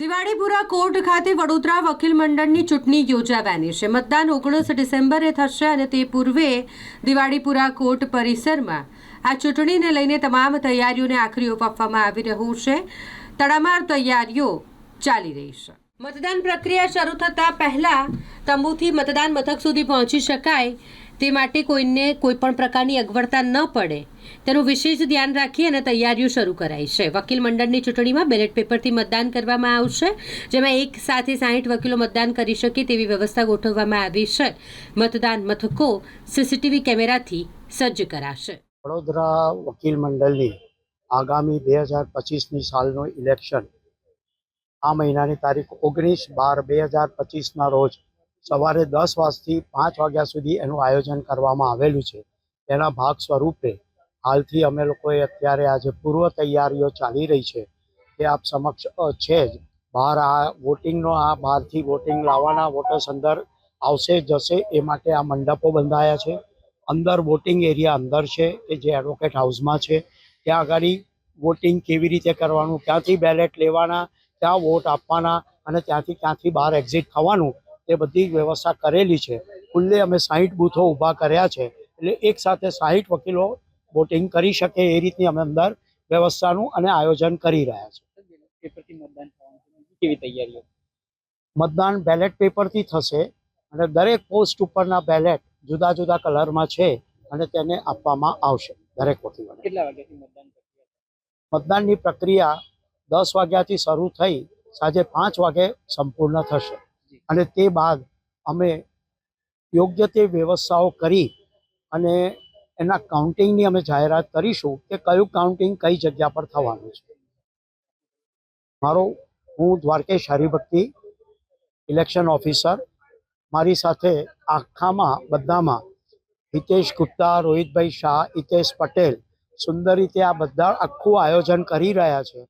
Diwalipura court ખાતે વડોદરા વકીલ મંડળની ચૂંટણી યોજાવાની છે. મતદાન ઓગણીસ ડિસેમ્બરે થશે અને તે પૂર્વે દિવાળીપુરા કોર્ટ પરિસરમાં આ ચૂંટણીને લઈને તમામ તૈયારીઓને આખરી ઓપ આપવામાં આવી રહ્યું છે. તડામાર તૈયારીઓ ચાલી રહી છે. મતદાન પ્રક્રિયા શરૂ થતાં પહેલા તંબુથી મતદાન મથક સુધી પહોંચી શકાય તે માટે કોઈને કોઈ પણ પ્રકારની અગવડતા ન પડે. તેનું વિશેષ ધ્યાન રાખી અને તૈયારીઓ શરૂ કરાઈ છે. વકીલ મંડળની ચૂંટણીમાં બેલેટ પેપરથી મતદાન કરવામાં આવશે, જેમાં એક સાથે સાહીઠ વકીલો મતદાન કરી શકે તેવી વ્યવસ્થા ગોઠવવામાં આવી છે. મતદાન મથકો સીસીટીવી કેમેરાથી સજ્જ કરાશે. વડોદરા વકીલ મંડળની આગામી બે હજાર પચીસની સાલનું ઇલેક્શન આ મહિનાની તારીખ ઓગણીસ બાર બે હજાર પચીસના રોજ સવારે દસ વાગથી પાંચ વાગ્યા સુધી એનું આયોજન કરવામાં આવેલું છે. તેના ભાગ સ્વરૂપે હાલથી અમે લોકોએ અત્યારે આજે પૂર્વ તૈયારીઓ ચાલી રહી છે તે આપ સમક્ષ છે જ બહાર આ વોટિંગનો, આ બહારથી વોટિંગ લાવવાના વોટર્સ અંદર આવશે, જશે એ માટે આ મંડપો બંધાયા છે. અંદર વોટિંગ એરિયા અંદર છે કે જે એડવોકેટ હાઉસમાં છે. ત્યાં આગળ વોટિંગ કેવી રીતે કરવાનું, ક્યાંથી બેલેટ લેવાના ક્યાં વોટ આપવાના અને ત્યાંથી ક્યાંથી બહાર એક્ઝિટ થવાનું તે બધી વ્યવસ્થા કરેલી છે. ખુલ્લે અમે સાહીઠ બૂથો ઊભા કર્યા છે. એટલે એક સાથે સાહીઠ વકીલો વોટિંગ કરી શકે એ રીતની અમે અંદર વ્યવસ્થાનું અને આયોજન કરી રહ્યા છે. કેવી તૈયારીઓ? મતદાન બેલેટ પેપરથી થશે અને દરેક પોસ્ટ ઉપરના બેલેટ જુદા જુદા કલરમાં છે અને તેને આપવામાં આવશે દરેક વકીલોને. કેટલા વાગ્યાથી મતદાન મતદાનની પ્રક્રિયા દસ વાગ્યાથી શરૂ થઈ સાંજે પાંચ વાગે સંપૂર્ણ થશે. અને તે બાદ અમે યોગ્ય તે વ્યવસ્થાઓ કરી અને એના કાઉન્ટિંગની અમે જાહેરાત કરીશું કે કયું કાઉન્ટિંગ કઈ જગ્યા પર થવાનું છે. મારો હું દ્વારકેશ હરિભક્તિ ઇલેક્શન ઓફિસર. મારી સાથે આખામાં બધામાં હિતેશ ગુપ્તા રોહિતભાઈ શાહ હિતેશ પટેલ સુંદર રીતે આ બધા આખું આયોજન કરી રહ્યા છે.